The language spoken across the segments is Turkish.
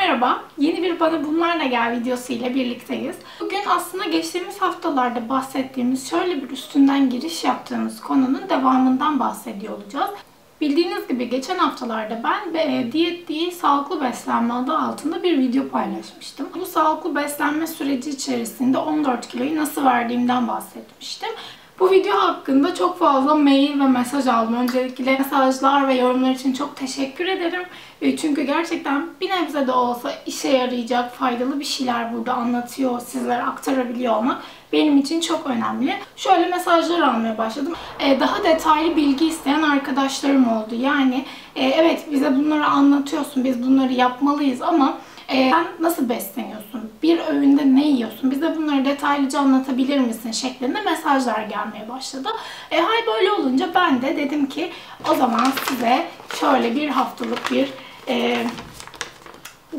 merhaba. Yeni bir Bana Bunlarla Gel videosu ile birlikteyiz. Bugün aslında geçtiğimiz haftalarda bahsettiğimiz şöyle bir üstünden giriş yaptığımız konunun devamından bahsediyor olacağız. Bildiğiniz gibi geçen haftalarda ben e, diyet değil sağlıklı beslenme adı altında bir video paylaşmıştım. Bu sağlıklı beslenme süreci içerisinde 14 kiloyu nasıl verdiğimden bahsetmiştim. Bu video hakkında çok fazla mail ve mesaj aldım. Öncelikle mesajlar ve yorumlar için çok teşekkür ederim. E, çünkü gerçekten bir nebze de olsa işe yarayacak, faydalı bir şeyler burada anlatıyor, sizlere aktarabiliyor olmak benim için çok önemli. Şöyle mesajlar almaya başladım. Ee, daha detaylı bilgi isteyen arkadaşlarım oldu. Yani e, evet bize bunları anlatıyorsun, biz bunları yapmalıyız ama e, sen nasıl besleniyorsun? Bir öğünde ne yiyorsun? Bize bunları detaylıca anlatabilir misin? şeklinde mesajlar gelmeye başladı. E, hal böyle olunca ben de dedim ki o zaman size şöyle bir haftalık bir e,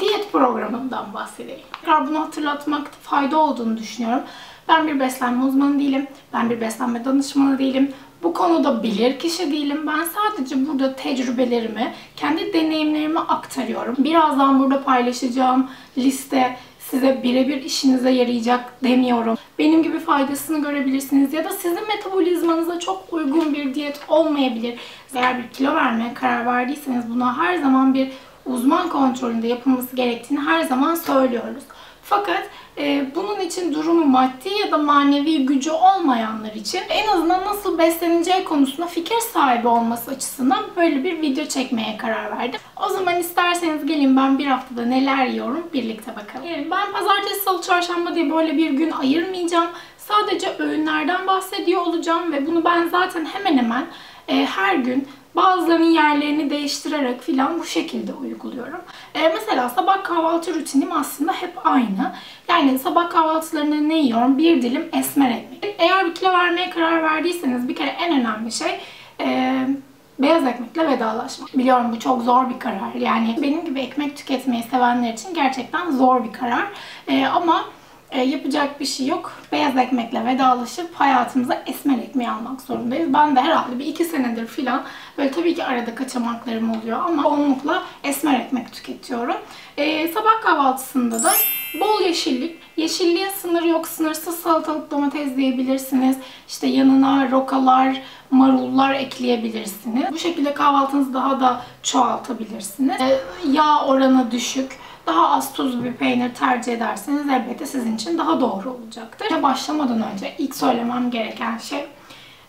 diyet programından bahsedeyim. Tekrar bunu hatırlatmakta fayda olduğunu düşünüyorum. Ben bir beslenme uzmanı değilim. Ben bir beslenme danışmanı değilim. Bu konuda bilir kişi değilim. Ben sadece burada tecrübelerimi, kendi deneyimlerimi aktarıyorum. Birazdan burada paylaşacağım liste size birebir işinize yarayacak demiyorum. Benim gibi faydasını görebilirsiniz ya da sizin metabolizmanıza çok uygun bir diyet olmayabilir. Eğer bir kilo vermeye karar verdiyseniz buna her zaman bir uzman kontrolünde yapılması gerektiğini her zaman söylüyoruz. Fakat e, bunun için durumu maddi ya da manevi gücü olmayanlar için en azından nasıl besleneceği konusunda fikir sahibi olması açısından böyle bir video çekmeye karar verdim. O zaman isterseniz gelin ben bir haftada neler yiyorum birlikte bakalım. Ben pazartesi, salı, çarşamba diye böyle bir gün ayırmayacağım. Sadece öğünlerden bahsediyor olacağım ve bunu ben zaten hemen hemen e, her gün Bazılarının yerlerini değiştirerek filan bu şekilde uyguluyorum. Ee, mesela sabah kahvaltı rutinim aslında hep aynı. Yani sabah kahvaltılarında ne yiyorum? Bir dilim esmer ekmek. Eğer bir kilo vermeye karar verdiyseniz bir kere en önemli şey e, beyaz ekmekle vedalaşmak. Biliyorum bu çok zor bir karar. Yani benim gibi ekmek tüketmeyi sevenler için gerçekten zor bir karar. E, ama e, yapacak bir şey yok. Beyaz ekmekle vedalaşıp hayatımıza esmer ekmeği almak zorundayız. Ben de herhalde bir iki senedir filan böyle tabii ki arada kaçamaklarım oluyor ama çoğunlukla esmer ekmek tüketiyorum. E, sabah kahvaltısında da bol yeşillik. Yeşilliğe sınır yok. Sınırsız salatalık domates diyebilirsiniz. İşte yanına rokalar, marullar ekleyebilirsiniz. Bu şekilde kahvaltınızı daha da çoğaltabilirsiniz. E, yağ oranı düşük daha az tuzlu bir peynir tercih ederseniz elbette sizin için daha doğru olacaktır. Başlamadan önce ilk söylemem gereken şey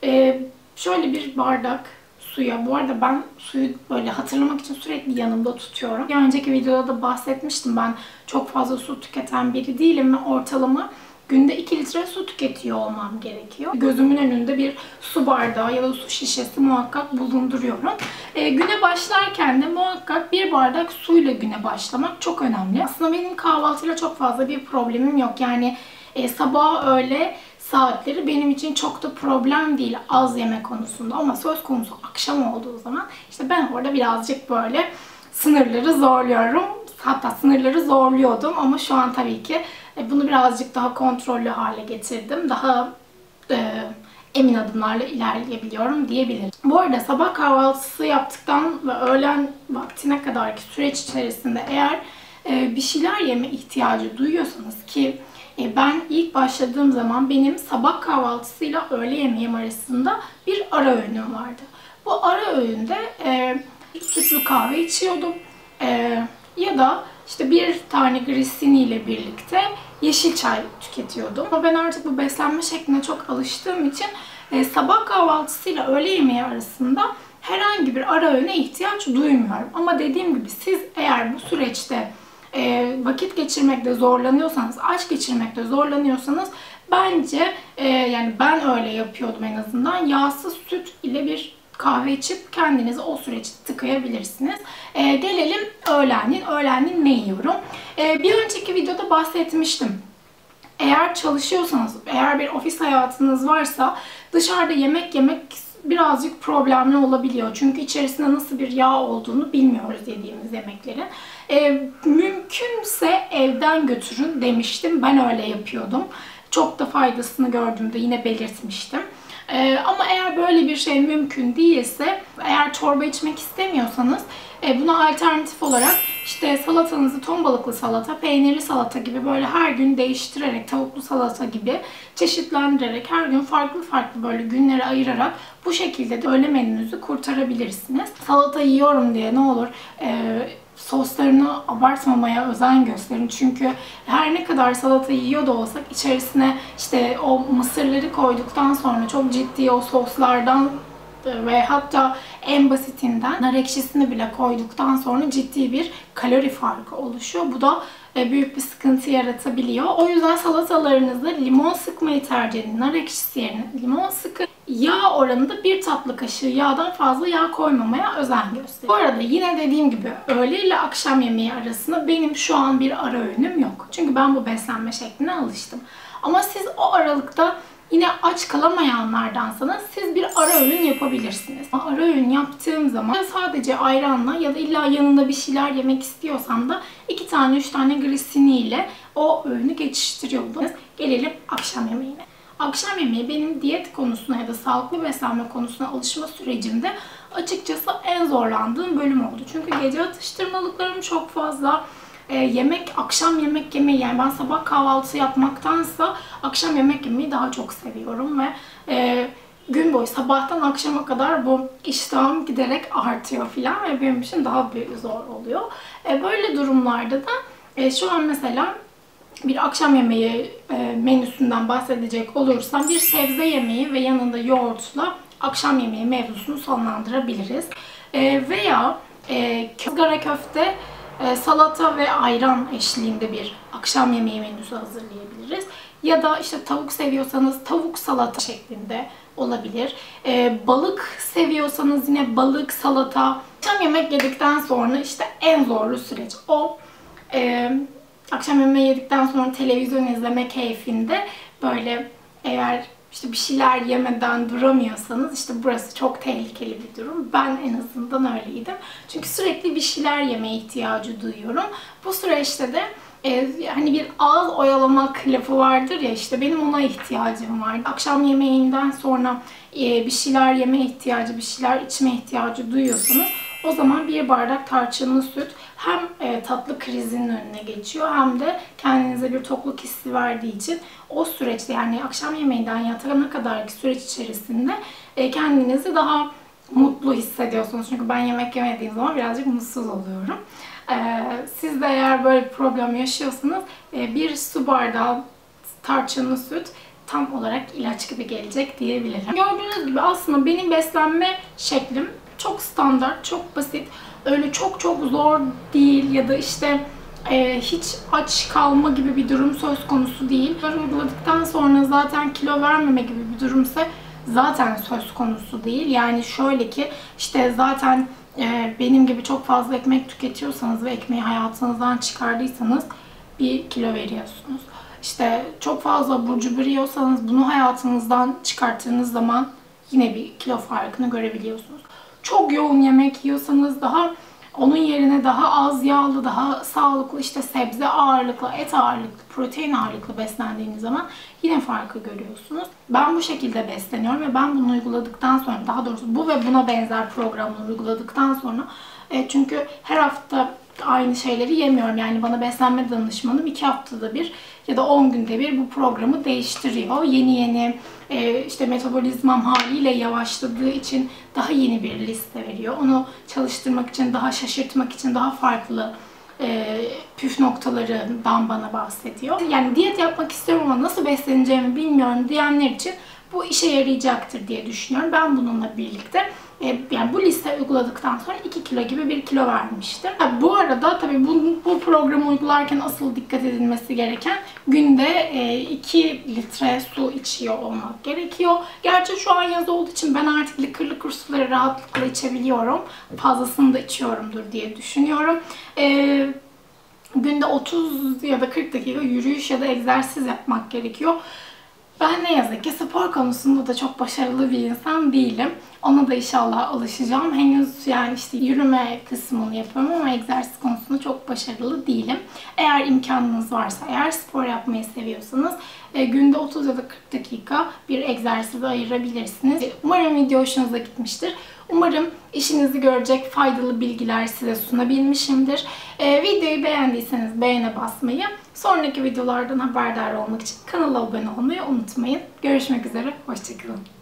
e, şöyle bir bardak suya. Bu arada ben suyu böyle hatırlamak için sürekli yanımda tutuyorum. Bir önceki videoda da bahsetmiştim ben çok fazla su tüketen biri değilim ve ortalama günde 2 litre su tüketiyor olmam gerekiyor. Gözümün önünde bir su bardağı ya da su şişesi muhakkak bulunduruyorum. E, güne başlarken de muhakkak bir bardak suyla güne başlamak çok önemli. Aslında benim kahvaltıyla çok fazla bir problemim yok. Yani e, sabah öğle saatleri benim için çok da problem değil az yeme konusunda. Ama söz konusu akşam olduğu zaman işte ben orada birazcık böyle sınırları zorluyorum. Hatta sınırları zorluyordum ama şu an tabii ki bunu birazcık daha kontrollü hale getirdim. Daha e, emin adımlarla ilerleyebiliyorum diyebilirim. Bu arada sabah kahvaltısı yaptıktan ve öğlen vaktine kadarki süreç içerisinde eğer e, bir şeyler yeme ihtiyacı duyuyorsanız ki e, ben ilk başladığım zaman benim sabah kahvaltısıyla öğle yemeğim arasında bir ara öğünüm vardı. Bu ara öğünde e, sütlü kahve içiyordum. E, ya da işte bir tane grissini ile birlikte yeşil çay tüketiyordum. Ama ben artık bu beslenme şekline çok alıştığım için e, sabah kahvaltısıyla öğle yemeği arasında herhangi bir ara öğüne ihtiyaç duymuyorum. Ama dediğim gibi siz eğer bu süreçte e, vakit geçirmekte zorlanıyorsanız, aç geçirmekte zorlanıyorsanız bence e, yani ben öyle yapıyordum en azından yağsız süt ile bir kahve içip kendinizi o süreçte tıkayabilirsiniz. E, gelelim öğlenliğin. Öğlenliğin ne yiyorum? E, bir önceki videoda bahsetmiştim. Eğer çalışıyorsanız, eğer bir ofis hayatınız varsa dışarıda yemek yemek birazcık problemli olabiliyor. Çünkü içerisinde nasıl bir yağ olduğunu bilmiyoruz yediğimiz yemeklerin. E, mümkünse evden götürün demiştim. Ben öyle yapıyordum. Çok da faydasını gördüğümde yine belirtmiştim. Ee, ama eğer böyle bir şey mümkün değilse, eğer çorba içmek istemiyorsanız e, buna alternatif olarak işte salatanızı ton balıklı salata, peynirli salata gibi böyle her gün değiştirerek, tavuklu salata gibi çeşitlendirerek her gün farklı farklı böyle günlere ayırarak bu şekilde de öğle menünüzü kurtarabilirsiniz. Salata yiyorum diye ne olur e, soslarını abartmamaya özen gösterin. Çünkü her ne kadar salata yiyor da olsak içerisine işte o mısırları koyduktan sonra çok ciddi o soslardan ve hatta en basitinden nar ekşisini bile koyduktan sonra ciddi bir kalori farkı oluşuyor. Bu da e, büyük bir sıkıntı yaratabiliyor. O yüzden salatalarınızda limon sıkmayı tercih edin. Nar ekşisi yerine limon sıkın. Yağ oranında bir tatlı kaşığı yağdan fazla yağ koymamaya özen gösterin. Bu arada yine dediğim gibi öğle ile akşam yemeği arasında benim şu an bir ara öğünüm yok. Çünkü ben bu beslenme şekline alıştım. Ama siz o aralıkta Yine aç kalamayanlardansanız siz bir ara öğün yapabilirsiniz. Ara öğün yaptığım zaman sadece ayranla ya da illa yanında bir şeyler yemek istiyorsam da iki tane üç tane grisini ile o öğünü geçiştiriyordum. Gelelim akşam yemeğine. Akşam yemeği benim diyet konusuna ya da sağlıklı beslenme konusuna alışma sürecimde açıkçası en zorlandığım bölüm oldu. Çünkü gece atıştırmalıklarım çok fazla e, yemek, akşam yemek yemeyi yani ben sabah kahvaltı yapmaktansa akşam yemek yemeyi daha çok seviyorum ve e, gün boyu sabahtan akşama kadar bu iştahım giderek artıyor filan ve benim için daha bir zor oluyor. E, böyle durumlarda da e, şu an mesela bir akşam yemeği e, menüsünden bahsedecek olursam bir sebze yemeği ve yanında yoğurtla akşam yemeği mevzusunu sonlandırabiliriz. E, veya e, ızgara köfte e, salata ve ayran eşliğinde bir akşam yemeği menüsü hazırlayabiliriz. Ya da işte tavuk seviyorsanız tavuk salata şeklinde olabilir. E, balık seviyorsanız yine balık, salata. Akşam yemek yedikten sonra işte en zorlu süreç o. E, akşam yemeği yedikten sonra televizyon izleme keyfinde böyle eğer işte bir şeyler yemeden duramıyorsanız işte burası çok tehlikeli bir durum. Ben en azından öyleydim. Çünkü sürekli bir şeyler yemeye ihtiyacı duyuyorum. Bu süreçte de e, hani bir ağız oyalamak lafı vardır ya işte benim ona ihtiyacım vardı. Akşam yemeğinden sonra e, bir şeyler yeme ihtiyacı, bir şeyler içme ihtiyacı duyuyorsanız o zaman bir bardak tarçınlı süt hem e, tatlı krizinin önüne geçiyor hem de kendinize bir tokluk hissi verdiği için o süreçte yani akşam yemeğinden yatağına kadarki süreç içerisinde e, kendinizi daha mutlu hissediyorsunuz. Çünkü ben yemek yemediğim zaman birazcık mutsuz oluyorum. E, siz de eğer böyle bir problem yaşıyorsanız e, bir su bardağı tarçınlı süt tam olarak ilaç gibi gelecek diyebilirim. Gördüğünüz gibi aslında benim beslenme şeklim çok standart, çok basit. Öyle çok çok zor değil ya da işte e, hiç aç kalma gibi bir durum söz konusu değil. Bunları uyguladıktan sonra zaten kilo vermeme gibi bir durumsa zaten söz konusu değil. Yani şöyle ki işte zaten e, benim gibi çok fazla ekmek tüketiyorsanız ve ekmeği hayatınızdan çıkardıysanız bir kilo veriyorsunuz. İşte çok fazla burcu yiyorsanız bunu hayatınızdan çıkarttığınız zaman yine bir kilo farkını görebiliyorsunuz. Çok yoğun yemek yiyorsanız daha onun yerine daha az yağlı, daha sağlıklı işte sebze ağırlıklı, et ağırlıklı, protein ağırlıklı beslendiğiniz zaman yine farkı görüyorsunuz. Ben bu şekilde besleniyorum ve ben bunu uyguladıktan sonra daha doğrusu bu ve buna benzer programları uyguladıktan sonra e, çünkü her hafta aynı şeyleri yemiyorum. Yani bana beslenme danışmanım iki haftada bir ya da 10 günde bir bu programı değiştiriyor. Yeni yeni e, işte metabolizmam haliyle yavaşladığı için daha yeni bir liste veriyor. Onu çalıştırmak için, daha şaşırtmak için daha farklı e, püf noktalarından bana bahsediyor. Yani diyet yapmak istiyorum ama nasıl besleneceğimi bilmiyorum diyenler için bu işe yarayacaktır diye düşünüyorum. Ben bununla birlikte e, yani bu liste uyguladıktan sonra 2 kilo gibi bir kilo vermiştim. Bu arada tabii bu, bu programı uygularken asıl dikkat edilmesi gereken günde 2 e, litre su içiyor olmak gerekiyor. Gerçi şu an yaz olduğu için ben artık lıkır suları rahatlıkla içebiliyorum. Fazlasını da içiyorumdur diye düşünüyorum. Eee günde 30 ya da 40 dakika yürüyüş ya da egzersiz yapmak gerekiyor. Ben ne yazık ki spor konusunda da çok başarılı bir insan değilim. Ona da inşallah alışacağım. Henüz yani işte yürüme kısmını yapıyorum ama egzersiz konusunda çok başarılı değilim. Eğer imkanınız varsa, eğer spor yapmayı seviyorsanız e, günde 30 ya da 40 dakika bir egzersize ayırabilirsiniz. Umarım video hoşunuza gitmiştir. Umarım işinizi görecek faydalı bilgiler size sunabilmişimdir. Ee, videoyu beğendiyseniz beğene basmayı, sonraki videolardan haberdar olmak için kanala abone olmayı unutmayın. Görüşmek üzere, hoşçakalın.